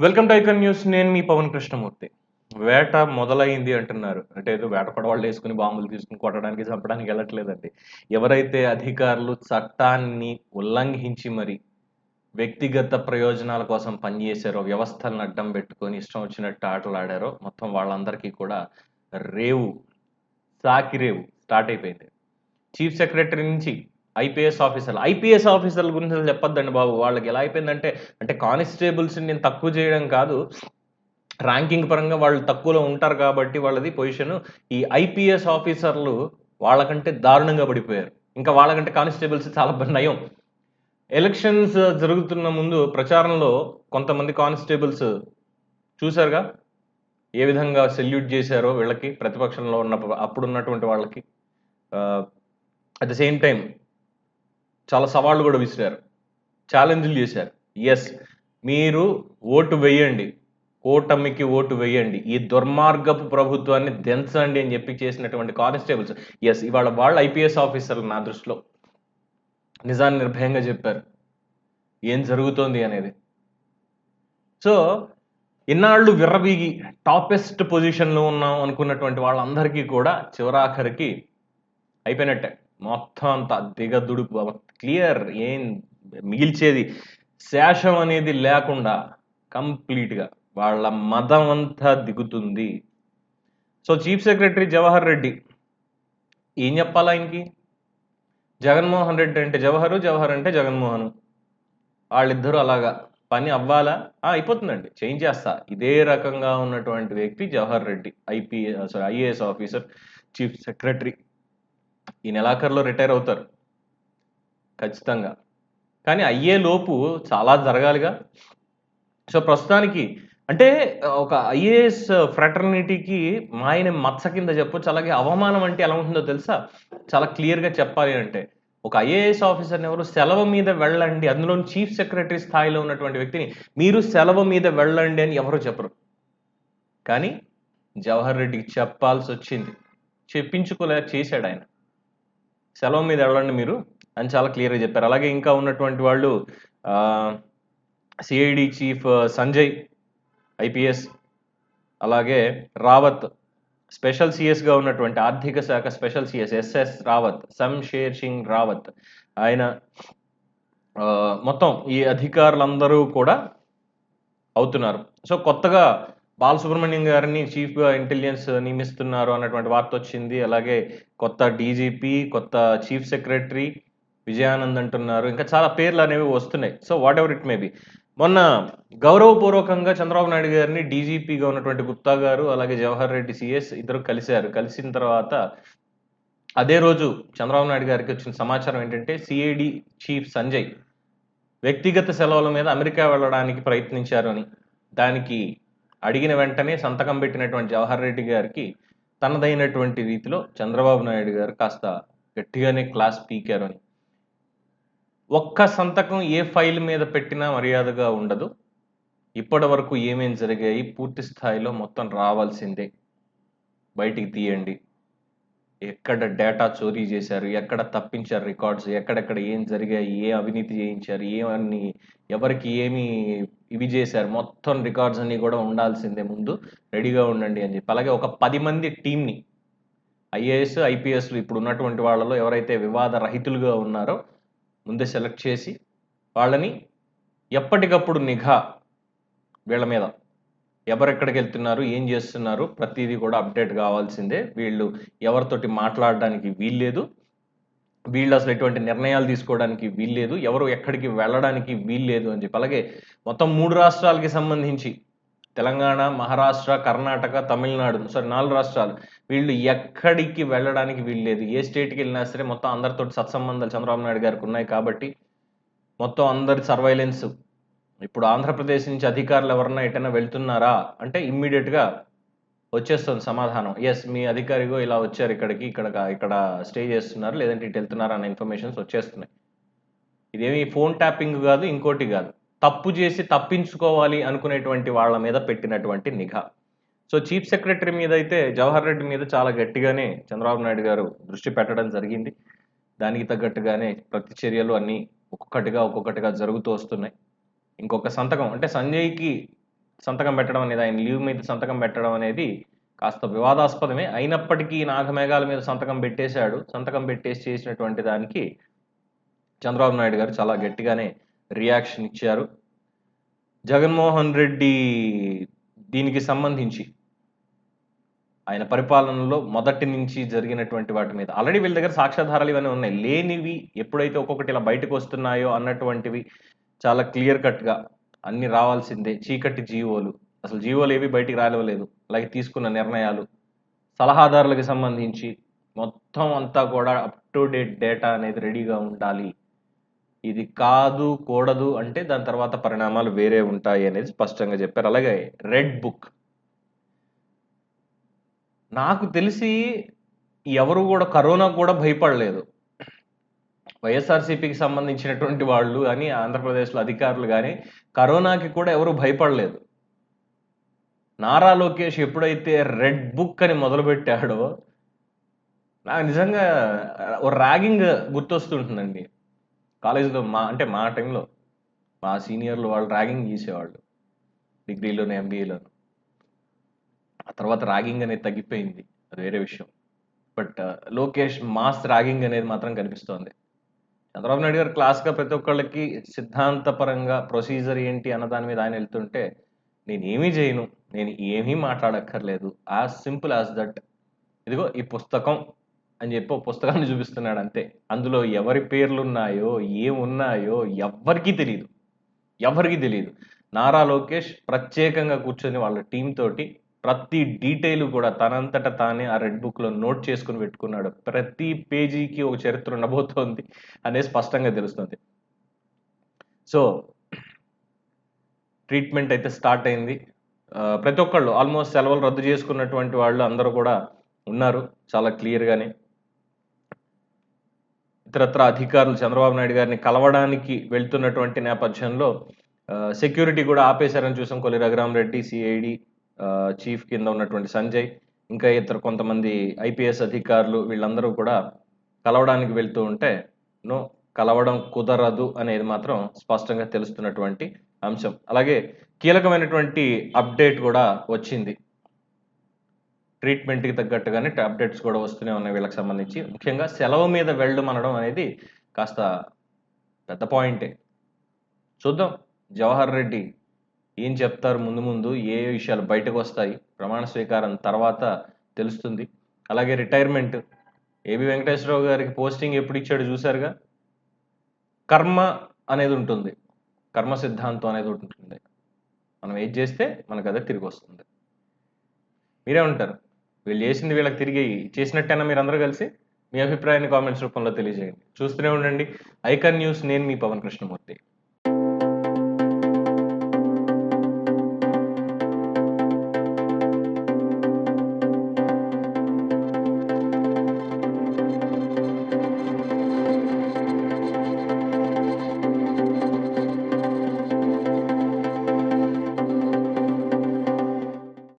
Welcome to icon news. నేను మీ పవన్ కృష్ణమూర్తి. వేట మొదలైంది అంటున్నారు. అంటే ఏదో వేట పడవాళ్ళు వేసుకుని బాంబులు తీసుకుని కొట్టడానికి చంపడానికి వెళ్ళట్లేదండి. ఎవరైతే అధికారులు చట్టాన్ని ఉల్లంఘించి మరి వ్యక్తిగత ప్రయోజనాల కోసం పనిచేశారో వ్యవస్థలను అడ్డం పెట్టుకొని ఇష్టం వచ్చినట్టు ఆటలు ఆడారో మొత్తం వాళ్ళందరికీ కూడా రేవు సాకి రేవు స్టార్ట్ అయిపోయింది. చీఫ్ సెక్రటరీ నుంచి ఐపీఎస్ ఆఫీసర్లు. ఐపీఎస్ ఆఫీసర్ల గురించి అసలు చెప్పొద్దండి బాబు. వాళ్ళకి ఎలా అయిపోయిందంటే అంటే కానిస్టేబుల్స్ని నేను తక్కువ చేయడం కాదు. ర్యాంకింగ్ పరంగా వాళ్ళు తక్కువలో ఉంటారు కాబట్టి వాళ్ళది పొజిషన్. ఈ ఐపీఎస్ ఆఫీసర్లు వాళ్ళకంటే దారుణంగా పడిపోయారు. ఇంకా వాళ్ళకంటే కానిస్టేబుల్స్ చాలా నయం. ఎలక్షన్స్ జరుగుతున్న ముందు ప్రచారంలో కొంతమంది కానిస్టేబుల్స్ చూశారుగా? ఏ విధంగా సెల్యూట్ చేశారో వీళ్ళకి ప్రతిపక్షంలో ఉన్న అప్పుడు ఉన్నటువంటి వాళ్ళకి అట్ ద సేమ్ టైం చాలా సవాళ్ళు కూడా విసిరారు. ఛాలెంజ్లు చేశారు. ఎస్ మీరు ఓటు వేయండి. కూటమికి ఓటు వేయండి. ఈ దుర్మార్గపు ప్రభుత్వాన్ని దించండి అని చెప్పి చేసినటువంటి కానిస్టేబుల్స్. ఎస్ ఇవాళ వాళ్ళు ఐపీఎస్ ఆఫీసర్లు నా దృష్టిలో నిజాన్ని నిర్భయంగా చెప్పారు. ఏం జరుగుతోంది అనేది. సో ఇన్నాళ్ళు విర్రవీగి టాపెస్ట్ పొజిషన్లో ఉన్నాం అనుకున్నటువంటి వాళ్ళందరికీ కూడా చివరాఖరికి అయిపోయినట్టే. మొత్తం అంతా దిగదుడుపు క్లియర్ ఏం మిగిల్చేది? శేషం అనేది లేకుండా కంప్లీట్గా వాళ్ళ మదం అంతా దిగుతుంది. So chief secretary Jawahar Reddy ఏం చెప్పాలా ఆయనకి? జగన్మోహన్ రెడ్డి అంటే జవహరు జవహర్ అంటే జగన్మోహన్. వాళ్ళిద్దరూ అలాగా పని అవ్వాలా? అయిపోతుందండి. చేంజ్ చేస్తా. ఇదే రకంగా ఉన్నటువంటి వ్యక్తి Jawahar Reddy IPS sorry IAS officer chief secretary. ఈ నెలాఖరులో రిటైర్ అవుతారు. ఖచ్చితంగా. కానీ అయ్యే లోపు చాలా జరగాలిగా. సో ప్రస్తుతానికి అంటే ఒక ఐఏఎస్ ఫ్రెటర్నిటీకి ఆయన మచ్చ కింద చెప్పొచ్చు అలాగే అవమానం అంటే ఎలా ఉంటుందో తెలుసా? చాలా క్లియర్గా చెప్పాలి అంటే ఒక ఐఏఎస్ ఆఫీసర్ని ఎవరు సెలవు మీద వెళ్ళండి అందులో చీఫ్ సెక్రటరీ స్థాయిలో ఉన్నటువంటి వ్యక్తిని మీరు సెలవు మీద వెళ్ళండి అని ఎవరు చెప్పరు. కానీ జవహర్ రెడ్డికి చెప్పాల్సి వచ్చింది. చెప్పించుకోలేక చేశాడు ఆయన. సెలవు మీద వెళ్ళండి మీరు అని చాలా క్లియర్గా చెప్పారు. అలాగే ఇంకా ఉన్నటువంటి వాళ్ళు సిఐడి చీఫ్ సంజయ్ ఐపీఎస్ అలాగే రావత్ స్పెషల్ సిఎస్గా ఉన్నటువంటి ఆర్థిక శాఖ special CS SS Rawat Shamsher Singh Rawat ఆయన మొత్తం ఈ అధికారులందరూ కూడా అవుతున్నారు. సో కొత్తగా బాలసుబ్రహ్మణ్యం గారిని చీఫ్గా ఇంటెలిజెన్స్ నియమిస్తున్నారు అన్నటువంటి వార్త వచ్చింది అలాగే కొత్త డీజీపీ కొత్త చీఫ్ సెక్రటరీ విజయానంద్ అంటున్నారు. ఇంకా చాలా పేర్లు అనేవి వస్తున్నాయి. So whatever it may be మొన్న గౌరవపూర్వకంగా చంద్రబాబు నాయుడు గారిని డీజీపీగా ఉన్నటువంటి గుప్తా గారు అలాగే జవహర్ రెడ్డి సిఎస్ ఇద్దరు కలిశారు. కలిసిన తర్వాత అదే రోజు చంద్రబాబు నాయుడు గారికి వచ్చిన సమాచారం ఏంటంటే సిఐడి చీఫ్ సంజయ్ వ్యక్తిగత సెలవుల మీద అమెరికా వెళ్ళడానికి ప్రయత్నించారు అని. దానికి అడిగిన వెంటనే సంతకం పెట్టినటువంటి జవహర్ రెడ్డి గారికి తనదైనటువంటి రీతిలో చంద్రబాబు నాయుడు గారు కాస్త గట్టిగానే క్లాస్ పీకారు అని ఒక్క సంతకం ఏ ఫైల్ మీద పెట్టినా మర్యాదగా ఉండదు. ఇప్పటి వరకు ఏమేం జరిగాయి పూర్తి స్థాయిలో మొత్తం రావాల్సిందే. బయటికి తీయండి. ఎక్కడ డేటా చోరీ చేశారు ఎక్కడ తప్పించారు రికార్డ్స్ ఎక్కడెక్కడ ఏం జరిగాయి ఏ అవినీతి చేయించారు ఏమని ఎవరికి ఏమి ఇవి చేశారు మొత్తం రికార్డ్స్ అన్నీ కూడా ఉండాల్సిందే ముందు. రెడీగా ఉండండి అని చెప్పి. అలాగే ఒక పది మంది టీంని ఐఏఎస్ ఐపీఎస్లు ఇప్పుడు ఉన్నటువంటి వాళ్ళలో ఎవరైతే వివాద రహితులుగా ఉన్నారో ముందే సెలెక్ట్ చేసి వాళ్ళని ఎప్పటికప్పుడు నిఘా వీళ్ళ మీద ఎవరెక్కడికి వెళ్తున్నారు ఏం చేస్తున్నారు ప్రతిదీ కూడా అప్డేట్ కావాల్సిందే. వీళ్ళు ఎవరితోటి మాట్లాడడానికి వీల్లేదు. వీళ్ళు అసలు ఎటువంటి నిర్ణయాలు తీసుకోవడానికి వీల్లేదు. ఎవరు ఎక్కడికి వెళ్ళడానికి వీల్లేదు అని చెప్పి. అలాగే మొత్తం మూడు రాష్ట్రాలకి సంబంధించి తెలంగాణ మహారాష్ట్ర కర్ణాటక తమిళనాడు సారీ నాలుగు రాష్ట్రాలు. వీళ్ళు ఎక్కడికి వెళ్ళడానికి వీల్లేదు. ఏ స్టేట్కి వెళ్ళినా సరే మొత్తం అందరితో సత్సంబంధాలు చంద్రబాబు నాయుడు గారికి ఉన్నాయి కాబట్టి మొత్తం అందరి సర్వైలెన్స్ ఇప్పుడు ఆంధ్రప్రదేశ్ నుంచి అధికారులు ఎవరన్నా ఎటైనా వెళ్తున్నారా? అంటే ఇమ్మీడియట్గా వచ్చేస్తుంది సమాధానం. ఎస్ మీ అధికారిగో ఇలా వచ్చారు ఇక్కడికి ఇక్కడ ఇక్కడ స్టే చేస్తున్నారు లేదంటే ఇటు వెళ్తున్నారు అన్న ఇన్ఫర్మేషన్స్ వచ్చేస్తున్నాయి. ఇదేమి ఫోన్ ట్యాపింగ్ కాదు ఇంకోటి కాదు. తప్పు చేసి తప్పించుకోవాలి అనుకునేటువంటి వాళ్ళ మీద పెట్టినటువంటి నిఘా. సో చీఫ్ సెక్రటరీ మీద అయితే జవహర్ రెడ్డి మీద చాలా గట్టిగానే చంద్రబాబు నాయుడు గారు దృష్టి పెట్టడం జరిగింది. దానికి తగ్గట్టుగానే ప్రతి చర్యలు అన్నీ ఒక్కొక్కటిగా ఒక్కొక్కటిగా జరుగుతూ వస్తున్నాయి. ఇంకొక సంతకం అంటే సంజయ్కి సంతకం పెట్టడం అనేది ఆయన లీవ్ మీద సంతకం పెట్టడం అనేది కాస్త వివాదాస్పదమే. అయినప్పటికీ నాగమేఘాల మీద సంతకం పెట్టేశాడు. సంతకం పెట్టేసి చేసినటువంటి దానికి చంద్రబాబు నాయుడు గారు చాలా గట్టిగానే రియాక్షన్ ఇచ్చారు. జగన్మోహన్ రెడ్డి దీనికి సంబంధించి ఆయన పరిపాలనలో మొదటి నుంచి జరిగినటువంటి వాటి మీద ఆల్రెడీ వీళ్ళ దగ్గర సాక్ష్యాధారాలు ఇవన్నీ ఉన్నాయి. లేనివి ఎప్పుడైతే ఒక్కొక్కటి ఇలా బయటకు వస్తున్నాయో అన్నటువంటివి చాలా క్లియర్ కట్గా అన్ని రావాల్సిందే. చీకటి జీవోలు. అసలు జీవోలు ఏవి బయటికి రాలేవలేదు అలాగే తీసుకున్న నిర్ణయాలు. సలహాదారులకు సంబంధించి మొత్తం అంతా కూడా అప్ టు డేట్ డేటా అనేది రెడీగా ఉండాలి. ఇది కాదు కూడదు అంటే దాని తర్వాత పరిణామాలు వేరే ఉంటాయి అనేది స్పష్టంగా చెప్పారు. అలాగే రెడ్ బుక్. నాకు తెలిసి ఎవరు కూడా కరోనా కూడా భయపడలేదు. వైఎస్ఆర్సీపీకి సంబంధించినటువంటి వాళ్ళు కానీ ఆంధ్రప్రదేశ్లో అధికారులు కానీ కరోనాకి కూడా ఎవరు భయపడలేదు. నారా లోకేష్ ఎప్పుడైతే రెడ్ బుక్ అని మొదలుపెట్టాడో నాకు నిజంగా ఓ ర్యాగింగ్ గుర్తొస్తుంటుందండి. కాలేజీలో మా అంటే మా టైంలో మా సీనియర్లు వాళ్ళు ర్యాగింగ్ చేసేవాళ్ళు డిగ్రీలోను ఎంబీఏలోను. ఆ తర్వాత ర్యాగింగ్ అనేది తగ్గిపోయింది అది వేరే విషయం. బట్ లోకేష్ మాస్ ర్యాగింగ్ అనేది మాత్రం కనిపిస్తోంది. చంద్రబాబు నాయుడు గారు క్లాస్గా ప్రతి ఒక్కళ్ళకి సిద్ధాంతపరంగా ప్రొసీజర్ ఏంటి అన్న దాని మీద ఆయన వెళ్తుంటే నేను ఏమీ చేయను నేను ఏమీ మాట్లాడక్కర్లేదు యాజ్ సింపుల్ యాజ్ దట్ ఇదిగో ఈ పుస్తకం అని చెప్పి ఒక పుస్తకాన్ని చూపిస్తున్నాడు అంతే. అందులో ఎవరి పేర్లు ఉన్నాయో ఏమున్నాయో ఎవ్వరికీ తెలియదు ఎవరికి తెలియదు నారా లోకేష్ ప్రత్యేకంగా కూర్చొని వాళ్ళ టీం తోటి ప్రతి డీటెయిల్ కూడా తనంతట తానే ఆ రెడ్ బుక్లో నోట్ చేసుకుని పెట్టుకున్నాడు. ప్రతి పేజీకి ఒక చరిత్ర ఉండబోతోంది అనేది స్పష్టంగా తెలుస్తుంది. సో ట్రీట్మెంట్ అయితే స్టార్ట్ అయింది. ప్రతి ఒక్కళ్ళు ఆల్మోస్ట్ సెలవులు రద్దు చేసుకున్నటువంటి వాళ్ళు అందరూ కూడా ఉన్నారు చాలా క్లియర్గానే. ఇతరత్ర అధికారులు చంద్రబాబు నాయుడు గారిని కలవడానికి వెళ్తున్నటువంటి నేపథ్యంలో సెక్యూరిటీ కూడా ఆపేశారని చూసాం. కొల్లి రఘురామరెడ్డి సిఐడి చీఫ్ కింద ఉన్నటువంటి సంజయ్ ఇంకా ఇతర కొంతమంది ఐపీఎస్ అధికారులు వీళ్ళందరూ కూడా కలవడానికి వెళ్తూ ఉంటే నో కలవడం కుదరదు అనేది మాత్రం స్పష్టంగా తెలుస్తున్నటువంటి అంశం. అలాగే కీలకమైనటువంటి అప్డేట్ కూడా వచ్చింది. ట్రీట్మెంట్కి తగ్గట్టుగానే అప్డేట్స్ కూడా వస్తూనే ఉన్నాయి వీళ్ళకి సంబంధించి. ముఖ్యంగా సెలవు మీద వెళ్ళడం అనడం అనేది కాస్త పెద్ద పాయింటే. చూద్దాం. జవహర్ రెడ్డి ఏం చెప్తారు ముందు ముందు ఏ ఏ విషయాలు బయటకు వస్తాయి ప్రమాణ స్వీకారం తర్వాత తెలుస్తుంది. అలాగే రిటైర్మెంట్. ఏబి వెంకటేశ్వరరావు గారికి పోస్టింగ్ ఎప్పుడు ఇచ్చాడు చూసారుగా కర్మ అనేది ఉంటుంది. కర్మ సిద్ధాంతం అనేది ఉంటుంది. మనం ఏది చేస్తే మనకు అదే తిరిగి వస్తుంది. మీరే ఉంటారు వీళ్ళు చేసింది వీళ్ళకి తిరిగి చేసినట్టేనా మీరు అందరూ కలిసి? మీ అభిప్రాయాన్ని కామెంట్స్ రూపంలో తెలియజేయండి. చూస్తూనే ఉండండి. ఐకాన్ న్యూస్ నేను మీ పవన్ కృష్ణమూర్తి.